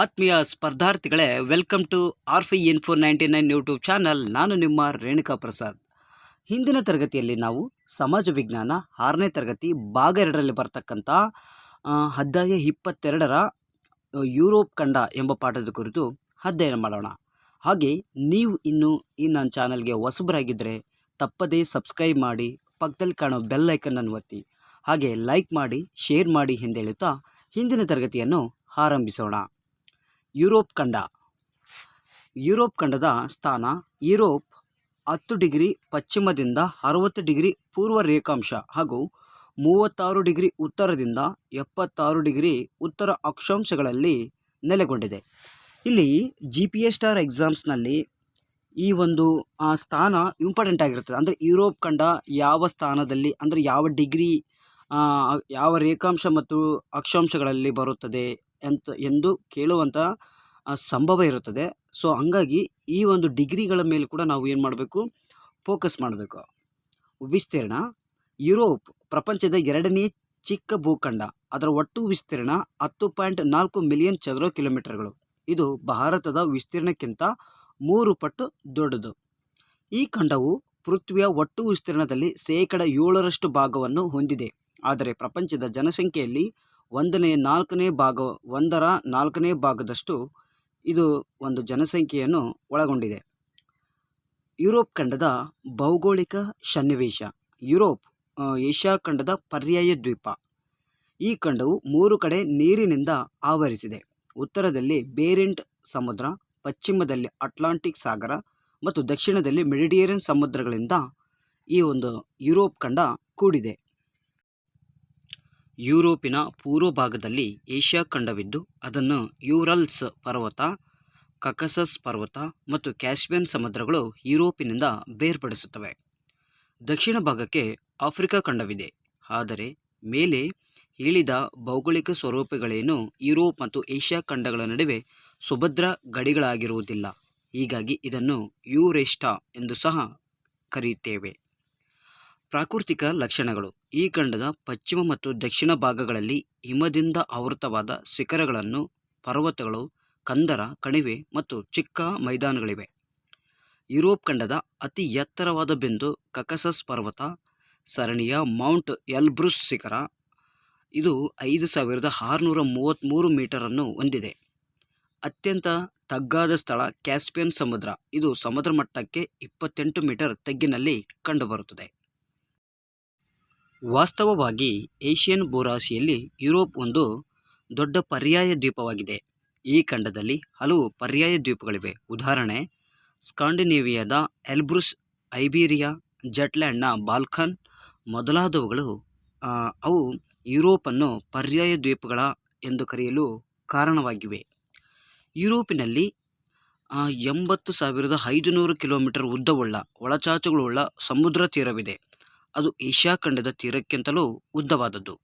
ಆತ್ಮೀಯ ಸ್ಪರ್ಧಾರ್ಥಿಗಳೇ welcome to R fi in four ninety nine YouTube channel ನಾನು ನಿಮ್ಮ ರೇಣುಕಾ ಪ್ರಸಾದ್. ಹಿಂದಿನ ತರಗತಿಯಲ್ಲಿ ನಾವು ಸಮಾಜ ವಿಜ್ಞಾನ ಆರನೇ ತರಗತಿ ಭಾಗ ಎರಡರಲ್ಲಿ ಬರ್ತಕ್ಕಂಥ ಹದ್ದಾಗೆ ಇಪ್ಪತ್ತೆರಡರ ಯುರೋಪ್ ಖಂಡ ಎಂಬ ಪಾಠದ ಕುರಿತು ಅಧ್ಯಯನ ಮಾಡೋಣ. ಹಾಗೆ ನೀವು ಇನ್ನು ಈ ನನ್ನ ಚಾನಲ್ಗೆ ಹೊಸಬರಾಗಿದ್ದರೆ ತಪ್ಪದೇ ಸಬ್ಸ್ಕ್ರೈಬ್ ಮಾಡಿ, ಪಕ್ಕದಲ್ಲಿ ಕಾಣೋ ಬೆಲ್ ಐಕನ್ನನ್ನು ಒತ್ತಿ, ಹಾಗೆ ಲೈಕ್ ಮಾಡಿ ಶೇರ್ ಮಾಡಿ ಎಂದೇಳುತ್ತಾ ಹಿಂದಿನ ತರಗತಿಯನ್ನು ಆರಂಭಿಸೋಣ. ಯುರೋಪ್ ಖಂಡ ಯುರೋಪ್ ಖಂಡದ ಸ್ಥಾನ ಯುರೋಪ್ ಹತ್ತು ಡಿಗ್ರಿ ಪಶ್ಚಿಮದಿಂದ ಅರವತ್ತು ಡಿಗ್ರಿ ಪೂರ್ವ ರೇಖಾಂಶ ಹಾಗೂ ಮೂವತ್ತಾರು ಡಿಗ್ರಿ ಉತ್ತರದಿಂದ ಎಪ್ಪತ್ತಾರು ಡಿಗ್ರಿ ಉತ್ತರ ಅಕ್ಷಾಂಶಗಳಲ್ಲಿ ನೆಲೆಗೊಂಡಿದೆ. ಇಲ್ಲಿ ಜಿ ಪಿ ಎಸ್ ಸ್ಟಾರ್ ಎಕ್ಸಾಮ್ಸ್ನಲ್ಲಿ ಈ ಒಂದು ಸ್ಥಾನ ಇಂಪಾರ್ಟೆಂಟ್ ಆಗಿರ್ತದೆ ಅಂದರೆ ಯುರೋಪ್ ಖಂಡ ಯಾವ ಸ್ಥಾನದಲ್ಲಿ, ಅಂದರೆ ಯಾವ ಡಿಗ್ರಿ ಯಾವ ರೇಖಾಂಶ ಮತ್ತು ಅಕ್ಷಾಂಶಗಳಲ್ಲಿ ಬರುತ್ತದೆ ಅಂತ, ಎಂದು ಕೇಳುವಂಥ ಸಂಭವ ಇರುತ್ತದೆ. ಸೊ, ಹಂಗಾಗಿ ಈ ಒಂದು ಡಿಗ್ರಿಗಳ ಮೇಲೆ ಕೂಡ ನಾವು ಏನು ಮಾಡಬೇಕು? ಫೋಕಸ್ ಮಾಡಬೇಕು. ವಿಸ್ತೀರ್ಣ, ಯುರೋಪ್, ಪ್ರಪಂಚದ ಎರಡನೇ ಚಿಕ್ಕ ಭೂಖಂಡ, ಅದರ ಒಟ್ಟು ವಿಸ್ತೀರ್ಣ ಹತ್ತು ಪಾಯಿಂಟ್ ನಾಲ್ಕು ಮಿಲಿಯನ್ ಚದರ ಕಿಲೋಮೀಟರ್ಗಳು. ಇದು ಭಾರತದ ವಿಸ್ತೀರ್ಣಕ್ಕಿಂತ ಮೂರು ಪಟ್ಟು ದೊಡ್ಡದು. ಈ ಖಂಡವು ಪೃಥ್ವಿಯ ಒಟ್ಟು ವಿಸ್ತೀರ್ಣದಲ್ಲಿ ಶೇಕಡ ಏಳರಷ್ಟು ಭಾಗವನ್ನು ಹೊಂದಿದೆ. ಆದರೆ ಪ್ರಪಂಚದ ಜನಸಂಖ್ಯೆಯಲ್ಲಿ ಒಂದನೇ ನಾಲ್ಕನೇ ಭಾಗ, ಒಂದರ ನಾಲ್ಕನೇ ಭಾಗದಷ್ಟು ಇದು ಒಂದು ಜನಸಂಖ್ಯೆಯನ್ನು ಒಳಗೊಂಡಿದೆ. ಯುರೋಪ್ ಖಂಡದ ಭೌಗೋಳಿಕ ಸನ್ನಿವೇಶ. ಯುರೋಪ್ ಏಷ್ಯಾ ಖಂಡದ ಪರ್ಯಾಯ ದ್ವೀಪ. ಈ ಖಂಡವು ಮೂರು ಕಡೆ ನೀರಿನಿಂದ ಆವರಿಸಿದೆ. ಉತ್ತರದಲ್ಲಿ ಬೇರೆಂಟ್ ಸಮುದ್ರ, ಪಶ್ಚಿಮದಲ್ಲಿ ಅಟ್ಲಾಂಟಿಕ್ ಸಾಗರ ಮತ್ತು ದಕ್ಷಿಣದಲ್ಲಿ ಮೆಡಿಟೇರಿಯನ್ ಸಮುದ್ರಗಳಿಂದ ಈ ಒಂದು ಯುರೋಪ್ ಖಂಡ ಕೂಡಿದೆ. ಯುರೋಪಿನ ಪೂರ್ವ ಭಾಗದಲ್ಲಿ ಏಷ್ಯಾ ಖಂಡವಿದ್ದು, ಅದನ್ನು ಯೂರಲ್ಸ್ ಪರ್ವತ, ಕಕಸಸ್ ಪರ್ವತ ಮತ್ತು ಕ್ಯಾಸ್ಪಿಯನ್ ಸಮುದ್ರಗಳು ಯುರೋಪಿನಿಂದ ಬೇರ್ಪಡಿಸುತ್ತವೆ. ದಕ್ಷಿಣ ಭಾಗಕ್ಕೆ ಆಫ್ರಿಕಾ ಖಂಡವಿದೆ, ಆದರೆ ಮೇಲೆ ಹೇಳಿದ ಭೌಗೋಳಿಕ ಸ್ವರೂಪಗಳೇನು ಯುರೋಪ್ ಮತ್ತು ಏಷ್ಯಾ ಖಂಡಗಳ ನಡುವೆ ಸುಭದ್ರ ಗಡಿಗಳಾಗಿರುವುದಿಲ್ಲ. ಹೀಗಾಗಿ ಇದನ್ನು ಯೂರೆಸ್ಟಾ ಎಂದು ಸಹ ಕರೆಯುತ್ತೇವೆ. ಪ್ರಾಕೃತಿಕ ಲಕ್ಷಣಗಳು. ಈ ಖಂಡದ ಪಶ್ಚಿಮ ಮತ್ತು ದಕ್ಷಿಣ ಭಾಗಗಳಲ್ಲಿ ಹಿಮದಿಂದ ಆವೃತವಾದ ಶಿಖರಗಳನ್ನು, ಪರ್ವತಗಳು, ಕಂದರ, ಕಣಿವೆ ಮತ್ತು ಚಿಕ್ಕ ಮೈದಾನಗಳಿವೆ. ಯುರೋಪ್ ಖಂಡದ ಅತಿ ಎತ್ತರವಾದ ಬಿಂದು ಕಕಸಸ್ ಪರ್ವತ, ಸರಣಿಯ ಮೌಂಟ್ ಎಲ್ಬ್ರುಸ್ ಶಿಖರ. ಇದು ಐದು ಸಾವಿರದ ಆರುನೂರ ಮೂವತ್ತ್ಮೂರು ಮೀಟರನ್ನು ಹೊಂದಿದೆ. ಅತ್ಯಂತ ತಗ್ಗಾದ ಸ್ಥಳ ಕ್ಯಾಸ್ಪಿಯನ್ ಸಮುದ್ರ. ಇದು ಸಮುದ್ರ ಮಟ್ಟಕ್ಕೆ ಇಪ್ಪತ್ತೆಂಟು ಮೀಟರ್ ತಗ್ಗಿನಲ್ಲಿ ಕಂಡುಬರುತ್ತದೆ. ವಾಸ್ತವವಾಗಿ ಏಷ್ಯನ್ ಭೂರಾಶಿಯಲ್ಲಿ ಯುರೋಪ್ ಒಂದು ದೊಡ್ಡ ಪರ್ಯಾಯ ದ್ವೀಪವಾಗಿದೆ. ಈ ಖಂಡದಲ್ಲಿ ಹಲವು ಪರ್ಯಾಯ ದ್ವೀಪಗಳಿವೆ. ಉದಾಹರಣೆ, ಸ್ಕಾಂಡಿನೇವಿಯಾದ ಎಲ್ಬ್ರುಸ್, ಐಬೀರಿಯಾ, ಜಟ್ಲ್ಯಾಂಡ್ನ ಬಾಲ್ಕನ್ ಮೊದಲಾದವುಗಳು ಅವು ಯುರೋಪನ್ನು ಪರ್ಯಾಯ ದ್ವೀಪಗಳ ಎಂದು ಕರೆಯಲು ಕಾರಣವಾಗಿವೆ. ಯುರೋಪಿನಲ್ಲಿ ಎಂಬತ್ತು ಸಾವಿರದ ಐದುನೂರು ಕಿಲೋಮೀಟರ್ ಉದ್ದವುಳ್ಳ ಒಳಚಾಚುಗಳುಳ್ಳ ಸಮುದ್ರ ತೀರವಿದೆ. ಅದು ಏಷ್ಯಾ ಖಂಡದ ತೀರಕ್ಕಿಂತಲೂ ಉದ್ದವಾದದ್ದು.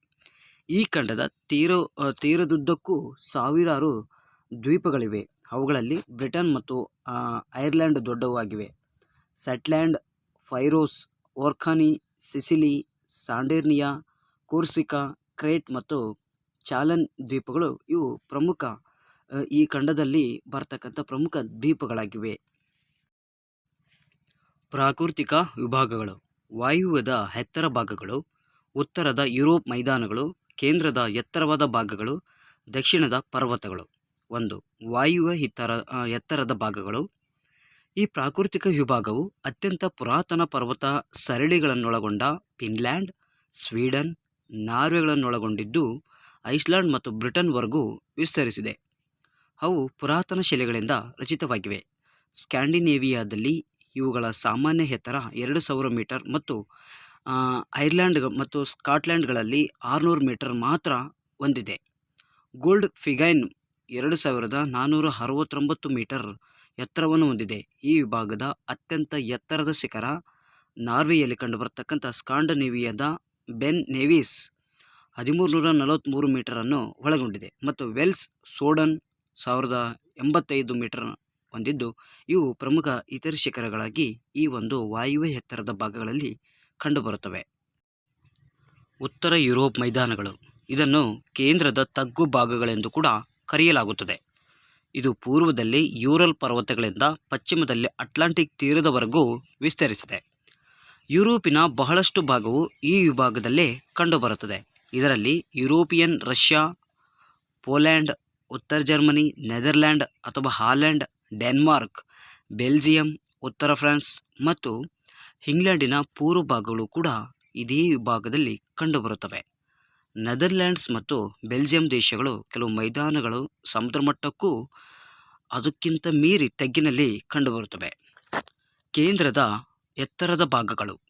ಈ ಖಂಡದ ತೀರ ತೀರದುದ್ದಕ್ಕೂ ಸಾವಿರಾರು ದ್ವೀಪಗಳಿವೆ. ಅವುಗಳಲ್ಲಿ ಬ್ರಿಟನ್ ಮತ್ತು Ireland ದೊಡ್ಡವಾಗಿವೆ Shetland, Faroes, Orkney, Sicily, Sardinia, Corsica, Crete ಮತ್ತು ಚಾಲನ್ ದ್ವೀಪಗಳು ಇವು ಪ್ರಮುಖ ಈ ಖಂಡದಲ್ಲಿ ಬರ್ತಕ್ಕಂಥ ಪ್ರಮುಖ ದ್ವೀಪಗಳಾಗಿವೆ. ಪ್ರಾಕೃತಿಕ ವಿಭಾಗಗಳು. ವಾಯುವ್ಯದ ಎತ್ತರ ಭಾಗಗಳು, ಉತ್ತರದ ಯುರೋಪ್ ಮೈದಾನಗಳು, ಕೇಂದ್ರದ ಎತ್ತರವಾದ ಭಾಗಗಳು, ದಕ್ಷಿಣದ ಪರ್ವತಗಳು. ಒಂದು, ವಾಯುವ್ಯ ಇತರ ಎತ್ತರದ ಭಾಗಗಳು. ಈ ಪ್ರಾಕೃತಿಕ ವಿಭಾಗವು ಅತ್ಯಂತ ಪುರಾತನ ಪರ್ವತ ಸರಳಿಗಳನ್ನೊಳಗೊಂಡ ಫಿನ್ಲ್ಯಾಂಡ್, ಸ್ವೀಡನ್, ನಾರ್ವೆಗಳನ್ನೊಳಗೊಂಡಿದ್ದು ಐಸ್ಲ್ಯಾಂಡ್ ಮತ್ತು ಬ್ರಿಟನ್ವರೆಗೂ ವಿಸ್ತರಿಸಿದೆ. ಅವು ಪುರಾತನ ಶಿಲೆಗಳಿಂದ ರಚಿತವಾಗಿವೆ. ಸ್ಕ್ಯಾಂಡಿನೇವಿಯಾದಲ್ಲಿ ಇವುಗಳ ಸಾಮಾನ್ಯ ಎತ್ತರ ಎರಡು ಸಾವಿರ ಮೀಟರ್ ಮತ್ತು ಐರ್ಲ್ಯಾಂಡ್ ಮತ್ತು ಸ್ಕಾಟ್ಲ್ಯಾಂಡ್ಗಳಲ್ಲಿ ಆರುನೂರು ಮೀಟರ್ ಮಾತ್ರ ಹೊಂದಿದೆ. ಗೋಲ್ಡ್ ಫಿಗೈನ್ ಎರಡು ಸಾವಿರದ ನಾನ್ನೂರ ಅರವತ್ತೊಂಬತ್ತು ಮೀಟರ್ ಎತ್ತರವನ್ನು ಹೊಂದಿದೆ. ಈ ವಿಭಾಗದ ಅತ್ಯಂತ ಎತ್ತರದ ಶಿಖರ ನಾರ್ವೆಯಲ್ಲಿ ಕಂಡುಬರತಕ್ಕಂಥ ಸ್ಕಾಂಡನೇವಿಯಾದ ಬೆನ್ ನೇವೀಸ್ ಹದಿಮೂರು ನೂರ ನಲವತ್ತ್ಮೂರು ಮೀಟರನ್ನು ಒಳಗೊಂಡಿದೆ ಮತ್ತು ವೆಲ್ಸ್ ಸೋಡನ್ ಸಾವಿರದ ಎಂಬತ್ತೈದು ಮೀಟರ್ ಹೊಂದಿದ್ದು, ಇವು ಪ್ರಮುಖ ಇತರ ಶಿಖರಗಳಾಗಿ ಈ ಒಂದು ವಾಯುವ್ಯ ಎತ್ತರದ ಭಾಗಗಳಲ್ಲಿ ಕಂಡುಬರುತ್ತವೆ. ಉತ್ತರ ಯುರೋಪ್ ಮೈದಾನಗಳು. ಇದನ್ನು ಕೇಂದ್ರದ ತಗ್ಗು ಭಾಗಗಳೆಂದು ಕೂಡ ಕರೆಯಲಾಗುತ್ತದೆ. ಇದು ಪೂರ್ವದಲ್ಲಿ ಯೂರಲ್ ಪರ್ವತಗಳಿಂದ ಪಶ್ಚಿಮದಲ್ಲಿ ಅಟ್ಲಾಂಟಿಕ್ ತೀರದವರೆಗೂ ವಿಸ್ತರಿಸಿದೆ. ಯುರೋಪಿನ ಬಹಳಷ್ಟು ಭಾಗವು ಈ ವಿಭಾಗದಲ್ಲೇ ಕಂಡುಬರುತ್ತದೆ. ಇದರಲ್ಲಿ ಯುರೋಪಿಯನ್ ರಷ್ಯಾ, ಪೋಲ್ಯಾಂಡ್, ಉತ್ತರ ಜರ್ಮನಿ, ನೆದರ್ಲ್ಯಾಂಡ್ ಅಥವಾ ಹಾಲೆಂಡ್ ಡೆನ್ಮಾರ್ಕ್, ಬೆಲ್ಜಿಯಂ, ಉತ್ತರ ಫ್ರಾನ್ಸ್ ಮತ್ತು ಇಂಗ್ಲೆಂಡಿನ ಪೂರ್ವ ಭಾಗಗಳು ಕೂಡ ಇದೇ ವಿಭಾಗದಲ್ಲಿ ಕಂಡುಬರುತ್ತವೆ. ನೆದರ್ಲ್ಯಾಂಡ್ಸ್ ಮತ್ತು ಬೆಲ್ಜಿಯಂ ದೇಶಗಳು ಕೆಲವು ಮೈದಾನಗಳು ಸಮುದ್ರ ಮಟ್ಟಕ್ಕೂ ಅದಕ್ಕಿಂತ ಮೀರಿ ತಗ್ಗಿನಲ್ಲಿ ಕಂಡುಬರುತ್ತವೆ. ಕೇಂದ್ರದ ಎತ್ತರದ ಭಾಗಗಳು.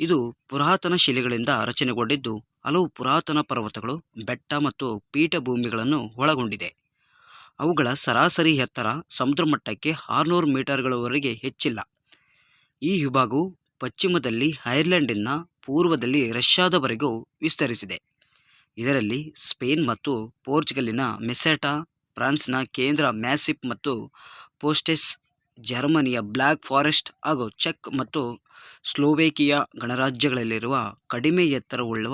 ಇದು ಪುರಾತನ ಶಿಲೆಗಳಿಂದ ರಚನೆಗೊಂಡಿದ್ದು ಹಲವು ಪುರಾತನ ಪರ್ವತಗಳು ಬೆಟ್ಟ ಮತ್ತು ಪೀಠಭೂಮಿಗಳನ್ನು ಒಳಗೊಂಡಿದೆ. ಅವುಗಳ ಸರಾಸರಿ ಎತ್ತರ ಸಮುದ್ರ ಮಟ್ಟಕ್ಕೆ ಆರುನೂರು ಮೀಟರ್ಗಳವರೆಗೆ ಹೆಚ್ಚಿಲ್ಲ. ಈ ವಿಭಾಗವು ಪಶ್ಚಿಮದಲ್ಲಿ ಐರ್ಲೆಂಡಿನ ಪೂರ್ವದಲ್ಲಿ ರಷ್ಯಾದವರೆಗೂ ವಿಸ್ತರಿಸಿದೆ. ಇದರಲ್ಲಿ ಸ್ಪೇನ್ ಮತ್ತು ಪೋರ್ಚುಗಲಿನ ಮೆಸೆಟಾ, ಫ್ರಾನ್ಸ್ನ ಕೇಂದ್ರ ಮ್ಯಾಸಿಪ್ ಮತ್ತು ಪೋಸ್ಟೆಸ್, ಜರ್ಮನಿಯ ಬ್ಲ್ಯಾಕ್ ಫಾರೆಸ್ಟ್ ಹಾಗೂ ಚೆಕ್ ಮತ್ತು ಸ್ಲೋವೇಕಿಯಾ ಗಣರಾಜ್ಯಗಳಲ್ಲಿರುವ ಕಡಿಮೆ ಎತ್ತರವುಳ್ಳ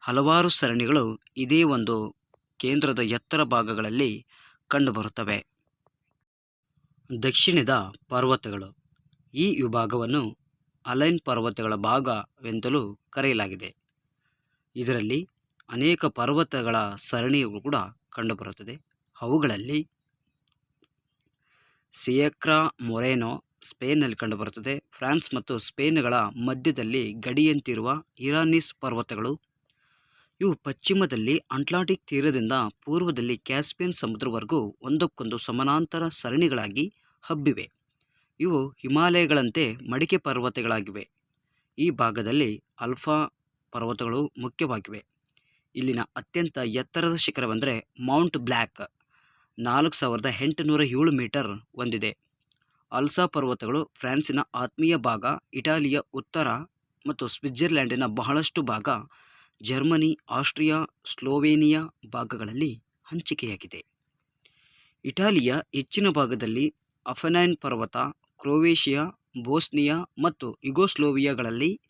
ಹಲವಾರು ಸರಣಿಗಳು ಇದೇ ಒಂದು ಕೇಂದ್ರದ ಎತ್ತರ ಭಾಗಗಳಲ್ಲಿ ಕಂಡುಬರುತ್ತವೆ. ದಕ್ಷಿಣದ ಪರ್ವತಗಳು. ಈ ವಿಭಾಗವನ್ನು ಅಲೈನ್ ಪರ್ವತಗಳ ಭಾಗವೆಂತಲೂ ಕರೆಯಲಾಗಿದೆ. ಇದರಲ್ಲಿ ಅನೇಕ ಪರ್ವತಗಳ ಸರಣಿಯು ಕೂಡ ಕಂಡುಬರುತ್ತದೆ. ಅವುಗಳಲ್ಲಿ ಸಿಯಕ್ರಾ, ಮೊರೇನೋ, ಸ್ಪೇನ್ನಲ್ಲಿ ಕಂಡುಬರುತ್ತದೆ. ಫ್ರಾನ್ಸ್ ಮತ್ತು ಸ್ಪೇನ್ಗಳ ಮಧ್ಯದಲ್ಲಿ ಗಡಿಯಂತಿರುವ ಇರಾನಿಸ್ ಪರ್ವತಗಳು ಇವು ಪಶ್ಚಿಮದಲ್ಲಿ ಅಟ್ಲಾಂಟಿಕ್ ತೀರದಿಂದ ಪೂರ್ವದಲ್ಲಿ ಕ್ಯಾಸ್ಪಿಯನ್ ಸಮುದ್ರವರೆಗೂ ಒಂದಕ್ಕೊಂದು ಸಮಾನಾಂತರ ಸರಣಿಗಳಾಗಿ ಹಬ್ಬಿವೆ. ಇವು ಹಿಮಾಲಯಗಳಂತೆ ಮಡಿಕೆ ಪರ್ವತಗಳಾಗಿವೆ. ಈ ಭಾಗದಲ್ಲಿ ಆಲ್ಫಾ ಪರ್ವತಗಳು ಮುಖ್ಯವಾಗಿವೆ. ಇಲ್ಲಿನ ಅತ್ಯಂತ ಎತ್ತರದ ಶಿಖರವೆಂದರೆ ಮೌಂಟ್ ಬ್ಲ್ಯಾಕ್ ನಾಲ್ಕು ಸಾವಿರದ ಎಂಟುನೂರ ಏಳು ಮೀಟರ್ ಹೊಂದಿದೆ. ಅಲ್ಸಾ ಪರ್ವತಗಳು ಫ್ರಾನ್ಸಿನ ಆತ್ಮೀಯ ಭಾಗ, ಇಟಾಲಿಯ ಉತ್ತರ ಮತ್ತು ಸ್ವಿಟ್ಜರ್ಲ್ಯಾಂಡಿನ ಬಹಳಷ್ಟು ಭಾಗ ಜರ್ಮನಿ, ಆಸ್ಟ್ರಿಯಾ, ಸ್ಲೋವೇನಿಯಾ ಭಾಗಗಳಲ್ಲಿ ಹಂಚಿಕೆಯಾಗಿದೆ. ಇಟಾಲಿಯ ಹೆಚ್ಚಿನ ಭಾಗದಲ್ಲಿ ಅಫನೈನ್ ಪರ್ವತ, ಕ್ರೊವೇಷಿಯಾ, ಬೋಸ್ನಿಯಾ ಮತ್ತು ಯುಗೋಸ್ಲೋವಿಯಾಗಳಲ್ಲಿ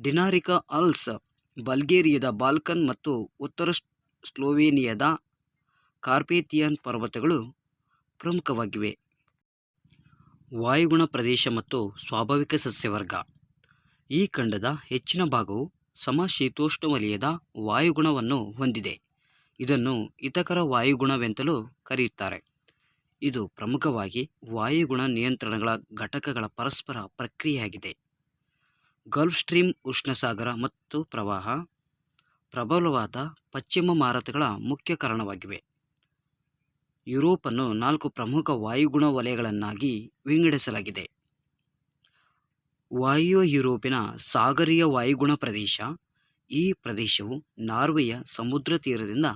ಡಿನಾರಿಕಾ ಅಲ್ಸ್ ಬಲ್ಗೇರಿಯಾದ ಬಾಲ್ಕನ್ ಮತ್ತು ಉತ್ತರ ಸ್ಲೋವೇನಿಯಾದ ಕಾರ್ಪೇತಿಯನ್ ಪರ್ವತಗಳು ಪ್ರಮುಖವಾಗಿವೆ. ವಾಯುಗುಣ ಪ್ರದೇಶ ಮತ್ತು ಸ್ವಾಭಾವಿಕ ಸಸ್ಯವರ್ಗ. ಈ ಖಂಡದ ಹೆಚ್ಚಿನ ಭಾಗವು ಸಮಶೀತೋಷ್ಣ ವಲಯದ ವಾಯುಗುಣವನ್ನು ಹೊಂದಿದೆ. ಇದನ್ನು ಹಿತಕರ ವಾಯುಗುಣವೆಂತಲೂ ಕರೆಯುತ್ತಾರೆ. ಇದು ಪ್ರಮುಖವಾಗಿ ವಾಯುಗುಣ ನಿಯಂತ್ರಣಗಳ ಘಟಕಗಳ ಪರಸ್ಪರ ಪ್ರಕ್ರಿಯೆಯಾಗಿದೆ. ಗಲ್ಫ್ ಸ್ಟ್ರೀಮ್ ಉಷ್ಣಸಾಗರ ಮತ್ತು ಪ್ರವಾಹ ಪ್ರಬಲವಾದ ಪಶ್ಚಿಮ ಮಾರುತಗಳ ಮುಖ್ಯ ಕಾರಣವಾಗಿವೆ. ಯುರೋಪನ್ನು ನಾಲ್ಕು ಪ್ರಮುಖ ವಾಯುಗುಣ ವಲಯಗಳನ್ನಾಗಿ ವಿಂಗಡಿಸಲಾಗಿದೆ. ವಾಯು ಯುರೋಪಿನ ಸಾಗರೀಯ ವಾಯುಗುಣ ಪ್ರದೇಶ. ಈ ಪ್ರದೇಶವು ನಾರ್ವೆಯ ಸಮುದ್ರ ತೀರದಿಂದ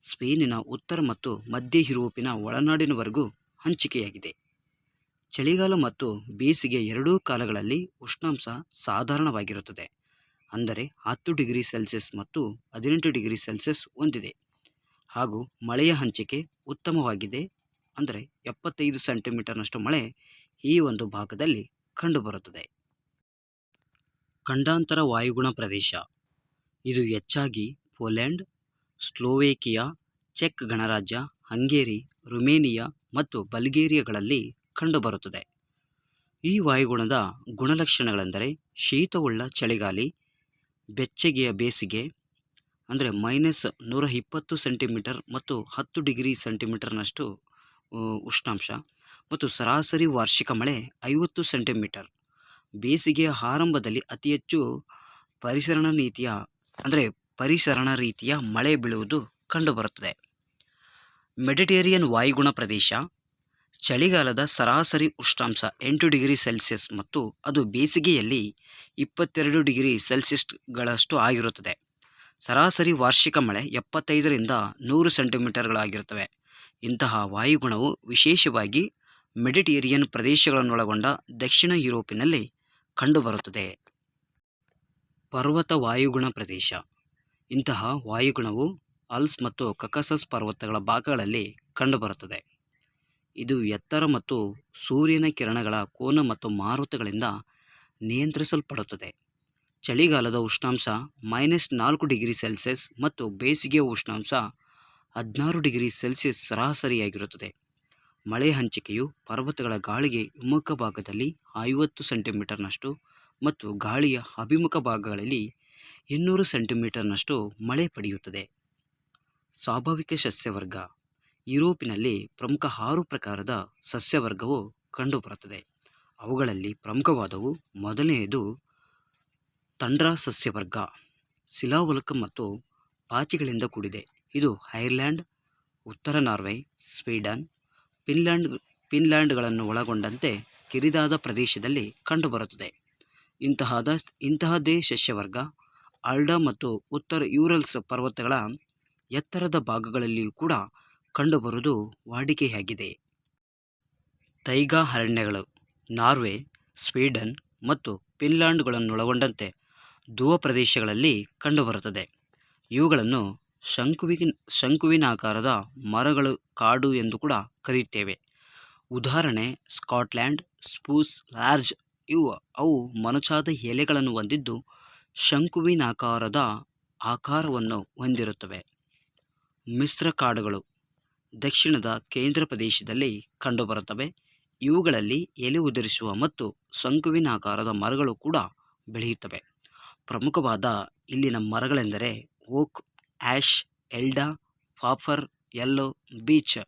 ಸ್ಪೇನಿನ ಉತ್ತರ ಮತ್ತು ಮಧ್ಯ ಯುರೋಪಿನ ಒಳನಾಡಿನವರೆಗೂ ಹಂಚಿಕೆಯಾಗಿದೆ. ಚಳಿಗಾಲ ಮತ್ತು ಬೇಸಿಗೆ ಎರಡೂ ಕಾಲಗಳಲ್ಲಿ ಉಷ್ಣಾಂಶ ಸಾಧಾರಣವಾಗಿರುತ್ತದೆ. ಅಂದರೆ ಹತ್ತು ಡಿಗ್ರಿ ಸೆಲ್ಸಿಯಸ್ ಮತ್ತು ಹದಿನೆಂಟು ಡಿಗ್ರಿ ಸೆಲ್ಸಿಯಸ್ ಹೊಂದಿದೆ. ಹಾಗೂ ಮಳೆಯ ಹಂಚಿಕೆ ಉತ್ತಮವಾಗಿದೆ. ಅಂದರೆ ಎಪ್ಪತ್ತೈದು ಸೆಂಟಿಮೀಟರ್ನಷ್ಟು ಮಳೆ ಈ ಒಂದು ಭಾಗದಲ್ಲಿ ಕಂಡುಬರುತ್ತದೆ. ಖಂಡಾಂತರ ವಾಯುಗುಣ ಪ್ರದೇಶ. ಇದು ಹೆಚ್ಚಾಗಿ ಪೋಲೆಂಡ್, ಸ್ಲೋವೇಕಿಯಾ, ಚೆಕ್ ಗಣರಾಜ್ಯ, ಹಂಗೇರಿ, ರುಮೇನಿಯಾ ಮತ್ತು ಬಲ್ಗೇರಿಯಾಗಳಲ್ಲಿ ಕಂಡುಬರುತ್ತದೆ. ಈ ವಾಯುಗುಣದ ಗುಣಲಕ್ಷಣಗಳೆಂದರೆ ಶೀತವುಳ್ಳ ಚಳಿಗಾಲಿ, ಬೆಚ್ಚಗೆಯ ಬೇಸಿಗೆ, ಅಂದರೆ ಮೈನಸ್ ನೂರ ಇಪ್ಪತ್ತು ಸೆಂಟಿಮೀಟರ್ ಮತ್ತು ಹತ್ತು ಡಿಗ್ರಿ ಸೆಂಟಿಮೀಟರ್ನಷ್ಟು ಉಷ್ಣಾಂಶ ಮತ್ತು ಸರಾಸರಿ ವಾರ್ಷಿಕ ಮಳೆ ಐವತ್ತು ಸೆಂಟಿಮೀಟರ್. ಬೇಸಿಗೆಯ ಆರಂಭದಲ್ಲಿ ಅತಿ ಹೆಚ್ಚು ಪರಿಸರಣ ನೀತಿಯ ಅಂದರೆ ಪರಿಸರಣ ರೀತಿಯ ಮಳೆ ಬೀಳುವುದು ಕಂಡುಬರುತ್ತದೆ. ಮೆಡಿಟೇರಿಯನ್ ವಾಯುಗುಣ ಪ್ರದೇಶ, ಚಳಿಗಾಲದ ಸರಾಸರಿ ಉಷ್ಣಾಂಶ ಎಂಟು ಡಿಗ್ರಿ ಸೆಲ್ಸಿಯಸ್ ಮತ್ತು ಅದು ಬೇಸಿಗೆಯಲ್ಲಿ ಇಪ್ಪತ್ತೆರಡು ಡಿಗ್ರಿ ಸೆಲ್ಸಿಯಸ್ಗಳಷ್ಟು ಆಗಿರುತ್ತದೆ. ಸರಾಸರಿ ವಾರ್ಷಿಕ ಮಳೆ ಎಪ್ಪತ್ತೈದರಿಂದ ನೂರು ಸೆಂಟಿಮೀಟರ್ಗಳಾಗಿರುತ್ತವೆ. ಇಂತಹ ವಾಯುಗುಣವು ವಿಶೇಷವಾಗಿ ಮೆಡಿಟೇರಿಯನ್ ಪ್ರದೇಶಗಳನ್ನೊಳಗೊಂಡ ದಕ್ಷಿಣ ಯುರೋಪಿನಲ್ಲಿ ಕಂಡುಬರುತ್ತದೆ. ಪರ್ವತ ವಾಯುಗುಣ ಪ್ರದೇಶ. ಇಂತಹ ವಾಯುಗುಣವು ಅಲ್ಸ್ ಮತ್ತು ಕಕಸಸ್ ಪರ್ವತಗಳ ಭಾಗಗಳಲ್ಲಿ ಕಂಡುಬರುತ್ತದೆ. ಇದು ಎತ್ತರ ಮತ್ತು ಸೂರ್ಯನ ಕಿರಣಗಳ ಕೋನ ಮತ್ತು ಮಾರುತಗಳಿಂದ ನಿಯಂತ್ರಿಸಲ್ಪಡುತ್ತದೆ. ಚಳಿಗಾಲದ ಉಷ್ಣಾಂಶ ಮೈನಸ್ ನಾಲ್ಕು ಡಿಗ್ರಿ ಸೆಲ್ಸಿಯಸ್ ಮತ್ತು ಬೇಸಿಗೆಯ ಉಷ್ಣಾಂಶ ಹದಿನಾರು ಡಿಗ್ರಿ ಸೆಲ್ಸಿಯಸ್ ಸರಾಸರಿಯಾಗಿರುತ್ತದೆ. ಮಳೆ ಹಂಚಿಕೆಯು ಪರ್ವತಗಳ ಗಾಳಿಗೆ ಹಿಮ್ಮುಖ ಭಾಗದಲ್ಲಿ ಐವತ್ತು ಸೆಂಟಿಮೀಟರ್ನಷ್ಟು ಮತ್ತು ಗಾಳಿಯ ಅಭಿಮುಖ ಭಾಗಗಳಲ್ಲಿ ಇನ್ನೂರು ಸೆಂಟಿಮೀಟರ್ನಷ್ಟು ಮಳೆ ಪಡೆಯುತ್ತದೆ. ಸ್ವಾಭಾವಿಕ ಸಸ್ಯವರ್ಗ. ಯುರೋಪಿನಲ್ಲಿ ಪ್ರಮುಖ ಆರು ಪ್ರಕಾರದ ಸಸ್ಯವರ್ಗವು ಕಂಡುಬರುತ್ತದೆ. ಅವುಗಳಲ್ಲಿ ಪ್ರಮುಖವಾದವು ಮೊದಲನೆಯದು ತಂಡ್ರಾ ಸಸ್ಯವರ್ಗ. ಶಿಲಾವಲಕ ಮತ್ತು ಪಾಚಿಗಳಿಂದ ಕೂಡಿದೆ. ಇದು ಐರ್ಲ್ಯಾಂಡ್ ಉತ್ತರ ನಾರ್ವೆ, ಸ್ವೀಡನ್ ಫಿನ್ಲ್ಯಾಂಡ್, ಫಿನ್ಲ್ಯಾಂಡ್ಗಳನ್ನು ಒಳಗೊಂಡಂತೆ ಕಿರಿದಾದ ಪ್ರದೇಶದಲ್ಲಿ ಕಂಡುಬರುತ್ತದೆ. ಇಂತಹದ ಇಂತಹದ್ದೇ ಸಸ್ಯವರ್ಗ, ಆಲ್ಡಾ ಮತ್ತು ಉತ್ತರ ಯೂರಲ್ಸ್ ಪರ್ವತಗಳ ಎತ್ತರದ ಭಾಗಗಳಲ್ಲಿಯೂ ಕೂಡ ಕಂಡುಬರುವುದು ವಾಡಿಕೆಯಾಗಿದೆ. ತೈಗಾ ಅರಣ್ಯಗಳು, ನಾರ್ವೆ, ಸ್ವೀಡನ್ ಮತ್ತು ಫಿನ್ಲ್ಯಾಂಡ್ಗಳನ್ನೊಳಗೊಂಡಂತೆ ಧುವ ಪ್ರದೇಶಗಳಲ್ಲಿ ಕಂಡುಬರುತ್ತದೆ. ಇವುಗಳನ್ನು ಶಂಕುವಿನ ಆಕಾರದ ಮರಗಳು ಕಾಡು ಎಂದು ಕೂಡ ಕರೆಯುತ್ತೇವೆ. ಉದಾಹರಣೆ, ಸ್ಕಾಟ್ಲ್ಯಾಂಡ್, ಸ್ಪೂಸ್, ಲಾರ್ಜ್ ಇವು, ಅವು ಮೊನಚಾದ ಎಲೆಗಳನ್ನು ಹೊಂದಿದ್ದು ಶಂಕುವಿನಾಕಾರದ ಆಕಾರವನ್ನು ಹೊಂದಿರುತ್ತವೆ. ಮಿಶ್ರ ಕಾಡುಗಳು ದಕ್ಷಿಣದ ಕೇಂದ್ರ ಪ್ರದೇಶದಲ್ಲಿ ಕಂಡುಬರುತ್ತವೆ. ಇವುಗಳಲ್ಲಿ ಎಲೆ ಉದುರಿಸುವ ಮತ್ತು ಶಂಕುವಿನಾಕಾರದ ಮರಗಳು ಕೂಡ ಬೆಳೆಯುತ್ತವೆ. ಪ್ರಮುಖವಾದ ಇಲ್ಲಿನ ಮರಗಳೆಂದರೆ ಓಕ್ ಆ್ಯಶ್ ಎಲ್ಡಾ, ಫಾಫರ್, ಯೆಲ್ಲೋ, ಬೀಚ್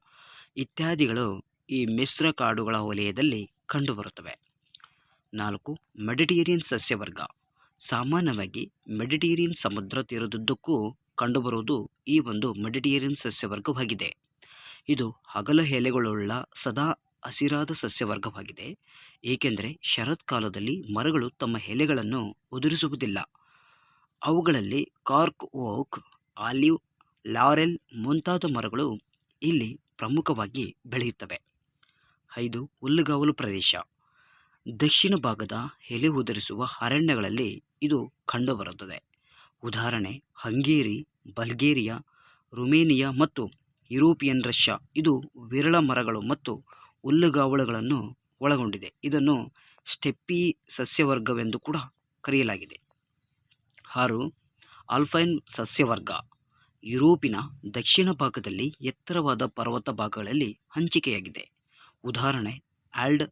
ಇತ್ಯಾದಿಗಳು ಈ ಮಿಶ್ರ ಕಾಡುಗಳ ವಲಯದಲ್ಲಿ ಕಂಡುಬರುತ್ತವೆ. ನಾಲ್ಕು, ಮೆಡಿಟೇರಿಯನ್ ಸಸ್ಯವರ್ಗ. ಸಾಮಾನ್ಯವಾಗಿ ಮೆಡಿಟೇರಿಯನ್ ಸಮುದ್ರ ತೀರದುದ್ದಕ್ಕೂ ಕಂಡುಬರುವುದು ಈ ಒಂದು ಮೆಡಿಟೇರಿಯನ್ ಸಸ್ಯವರ್ಗವಾಗಿದೆ. ಇದು ಹಗಲ ಎಲೆಗಳುಳ್ಳ ಸದಾ ಹಸಿರಾದ ಸಸ್ಯವರ್ಗವಾಗಿದೆ. ಏಕೆಂದರೆ ಶರತ್ಕಾಲದಲ್ಲಿ ಮರಗಳು ತಮ್ಮ ಎಲೆಗಳನ್ನು ಉದುರಿಸುವುದಿಲ್ಲ. ಅವುಗಳಲ್ಲಿ ಕಾರ್ಕ್ ಓಕ್ ಆಲಿವ್, ಲಾರೆಲ್ ಮುಂತಾದ ಮರಗಳು ಇಲ್ಲಿ ಪ್ರಮುಖವಾಗಿ ಬೆಳೆಯುತ್ತವೆ. ಐದು, ಹುಲ್ಲುಗಾವಲು ಪ್ರದೇಶ. ದಕ್ಷಿಣ ಭಾಗದ ಎಲೆ ಉದುರಿಸುವ ಅರಣ್ಯಗಳಲ್ಲಿ ಇದು ಕಂಡುಬರುತ್ತದೆ. ಉದಾಹರಣೆ, ಹಂಗೇರಿ, ಬಲ್ಗೇರಿಯಾ, ರುಮೇನಿಯಾ ಮತ್ತು ಯುರೋಪಿಯನ್ ರಷ್ಯಾ. ಇದು ವಿರಳ ಮರಗಳು ಮತ್ತು ಹುಲ್ಲುಗಾವಲುಗಳನ್ನು ಒಳಗೊಂಡಿದೆ. ಇದನ್ನು ಸ್ಟೆಪ್ಪಿ ಸಸ್ಯವರ್ಗವೆಂದು ಕೂಡ ಕರೆಯಲಾಗಿದೆ. ಆರು ಆಲ್ಫೈನ್ ಸಸ್ಯವರ್ಗ. ಯುರೋಪಿನ ದಕ್ಷಿಣ ಭಾಗದಲ್ಲಿ ಎತ್ತರವಾದ ಪರ್ವತ ಭಾಗಗಳಲ್ಲಿ ಹಂಚಿಕೆಯಾಗಿದೆ. ಉದಾಹರಣೆ ಆಲ್ಡ್